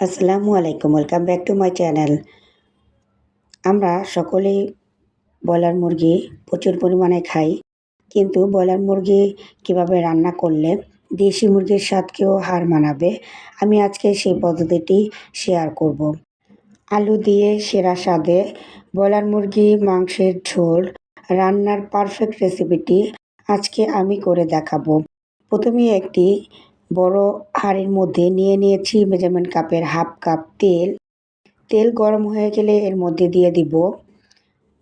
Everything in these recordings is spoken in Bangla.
আসসালামু আলাইকুম welcome back to my channel আমরা সকলেই ব্রয়লার মুরগি প্রচুর পরিমাণে খাই, কিন্তু ব্রয়লার মুরগি কীভাবে রান্না করলে দেশি মুরগির স্বাদকেও হার মানাবে, আমি আজকে সেই পদ্ধতিটি শেয়ার করব। আলু দিয়ে সেরা স্বাদে ব্রয়লার মুরগি, মাংসের ঝোল, রান্নার পারফেক্ট রেসিপিটি আজকে আমি করে দেখাবো প্রথমে একটি বড় হাঁড়ির মধ্যে নিয়ে নিয়েছি মেজারমেন্ট কাপের হাফ কাপ তেল। তেল গরম হয়ে গেলে এর মধ্যে দিয়ে দিব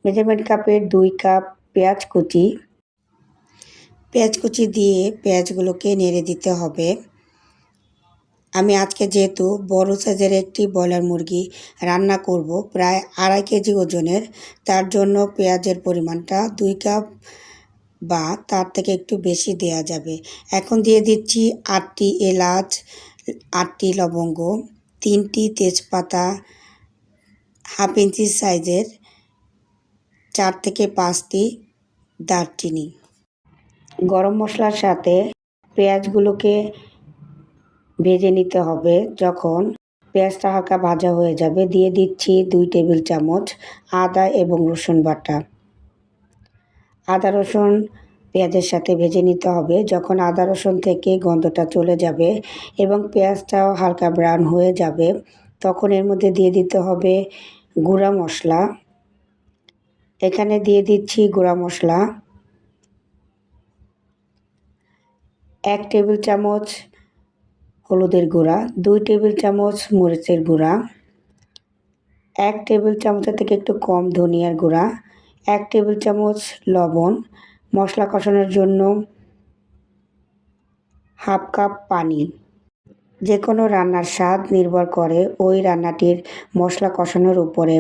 মেজারমেন্ট কাপের দুই কাপ পেঁয়াজ কুচি। পেঁয়াজ কুচি দিয়ে পেঁয়াজগুলোকে নেড়ে দিতে হবে। আমি আজকে যেহেতু বড় সাইজের একটি ব্রয়লার মুরগি রান্না করব, প্রায় আড়াই কেজি ওজনের, তার জন্য পেঁয়াজের পরিমাণটা দুই কাপ বা তার থেকে একটু বেশি দেয়া যাবে। এখন দিয়ে দিচ্ছি আটটি এলাচ, আটটি লবঙ্গ, তিনটি তেজপাতা, হাফ ইঞ্চি সাইজের চার থেকে পাঁচটি দারচিনি। গরম মশলার সাথে পেঁয়াজগুলোকে ভেজে নিতে হবে। যখন পেঁয়াজটা হালকা ভাজা হয়ে যাবে, দিয়ে দিচ্ছি দুই টেবিল চামচ আদা এবং রসুন বাটা। আদা, রসুন পেঁয়াজের সাথে ভেজে নিতে হবে। যখন আদা, রসুন থেকে গন্ধটা চলে যাবে এবং পেঁয়াজটাও হালকা ব্রাউন হয়ে যাবে, তখন এর মধ্যে দিয়ে দিতে হবে গুঁড়া মশলা। এখানে দিয়ে দিচ্ছি গুঁড়া মশলা। এক টেবিল চামচ হলুদের গুঁড়া, দুই টেবিল চামচ মরিচের গুঁড়া, এক টেবিল চামচের থেকে একটু কম ধনিয়ার গুঁড়া এক টেবিল চামচ লবণ, মশলা কষানোর জন্য হাফ কাপ পানি। যে কোনো রান্নার স্বাদ নির্ভর করে ওই রান্নাটির মশলা কষানোর উপরে।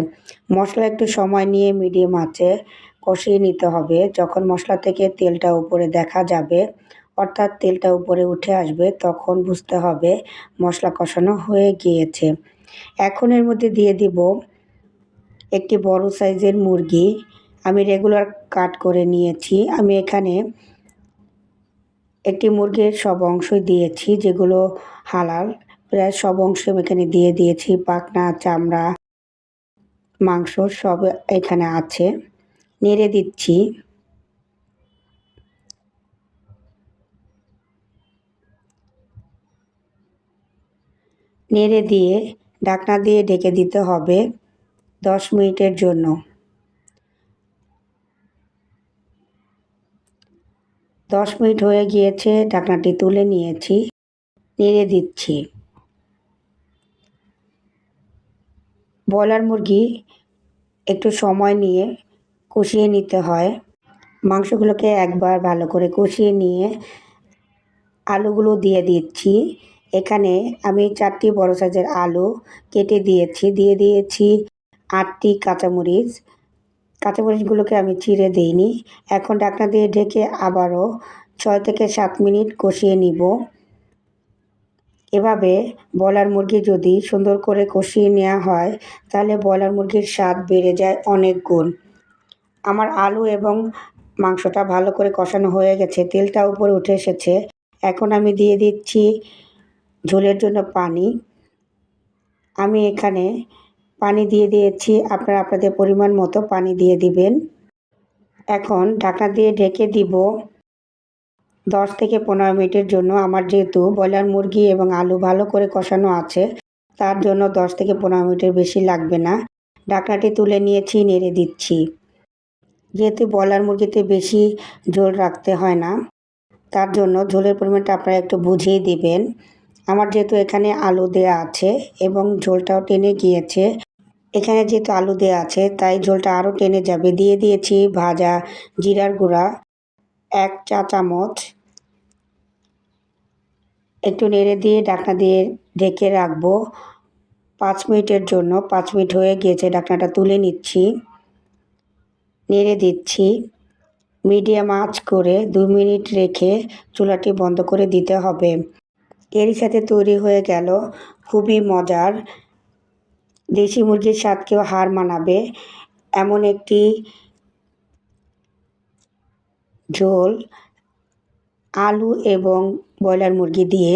মশলা একটু সময় নিয়ে মিডিয়াম আঁচে কষিয়ে নিতে হবে। যখন মশলা থেকে তেলটা উপরে দেখা যাবে, অর্থাৎ তেলটা উপরে উঠে আসবে, তখন বুঝতে হবে মশলা কষানো হয়ে গিয়েছে। এখন এর মধ্যে দিয়ে দিব একটি বড় সাইজের মুরগি। আমি রেগুলার কাট করে নিয়েছি। আমি এখানে একটি মুরগির সব অংশই দিয়েছি, যেগুলো হালাল। প্রায় সব অংশ আমি এখানে দিয়ে দিয়েছি, পাখনা, চামড়া, মাংস সব এখানে আছে। নেড়ে দিচ্ছি। নেড়ে দিয়ে ঢাকনা দিয়ে ঢেকে দিতে হবে দশ মিনিটের জন্য। দশ মিনিট হয়ে গিয়েছে, ঢাকনাটি তুলে নিয়েছি, নেড়ে দিচ্ছি। ব্রয়লার মুরগি একটু সময় নিয়ে কষিয়ে নিতে হয়। মাংসগুলোকে একবার ভালো করে কষিয়ে নিয়ে আলুগুলো দিয়ে দিচ্ছি। এখানে আমি চারটি বড় সাইজের আলু কেটে দিয়েছি, দিয়ে দিয়েছি আটটি কাঁচামরিচ কাঁচামরিচগুলোকে আমি চিড়ে দিইনি। এখন ঢাকনা দিয়ে ঢেকে আবারও ছয় থেকে সাত মিনিট কষিয়ে নিব। এভাবে ব্রয়লার মুরগি যদি সুন্দর করে কষিয়ে নেওয়া হয়, তাহলে ব্রয়লার মুরগির স্বাদ বেড়ে যায় অনেক গুণ। আমার আলু এবং মাংসটা ভালো করে কষানো হয়ে গেছে, তেলটা উপরে উঠে এসেছে। এখন আমি দিয়ে দিচ্ছি ঝোলের জন্য পানি। আমি এখানে পানি দিয়ে দিয়েছি। আপনারা আপনাদের পরিমাণ মতো পানি দিয়ে দিবেন। এখন ঢাকনা দিয়ে ঢেকে দিব। দশ থেকে পনেরো মিনিটের জন্য আমার যেহেতু ব্রয়লার মুরগি এবং আলু ভালো করে কষানো আছে, তার জন্য দশ থেকে পনেরো মিনিটের বেশি লাগবে না। ঢাকনাটি তুলে নিয়েছি, নেড়ে দিচ্ছি। যেহেতু ব্রয়লার মুরগিতে বেশি ঝোল রাখতে হয় না, তার জন্য ঝোলের পরিমাণটা আপনারা একটু বুঝিয়ে দিবেন। আমার যেহেতু এখানে আলু দেয়া আছে এবং ঝোলটাও টেনে গিয়েছে এখানে যেহেতু আলু দেওয়া আছে, তাই ঝোলটা আরও টেনে যাবে। দিয়ে দিয়েছি ভাজা জিরার গুঁড়া, এক চা চামচ। একটু নেড়ে দিয়ে ডাকনা দিয়ে ঢেকে রাখব। পাঁচ মিনিটের জন্য, পাঁচ মিনিট হয়ে গিয়েছে ডাকনাটা তুলে নিচ্ছি। নেড়ে দিচ্ছি। মিডিয়াম আঁচ করে দু মিনিট রেখে চুলাটি বন্ধ করে দিতে হবে। এরই সাথে তৈরি হয়ে গেল খুবই মজার দেশি মুরগির স্বাদকেও হার মানাবে। এমন একটি ঝোল আলু এবং ব্রয়লার মুরগি দিয়ে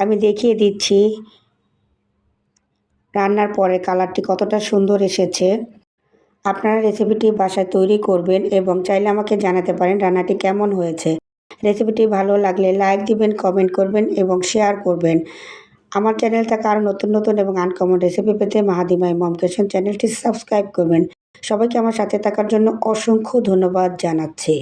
আমি দেখিয়ে দিচ্ছি। রান্নার পরে কালারটি কতটা সুন্দর এসেছে। আপনারা রেসিপিটি বাসায় তৈরি করবেন এবং চাইলে আমাকে জানাতে পারেন রান্নাটি কেমন হয়েছে। রেসিপিটি ভালো লাগলে লাইক দিবেন, কমেন্ট করবেন এবং শেয়ার করবেন। আমার চ্যানেল থেকে আরও নতুন নতুন এবং আনকমন রেসিপি পেতে মাহাদিমা ইমাম কিচেন চ্যানেলটি সাবস্ক্রাইব করবেন। সবাইকে আমার সাথে থাকার জন্য অসংখ্য ধন্যবাদ জানাচ্ছি।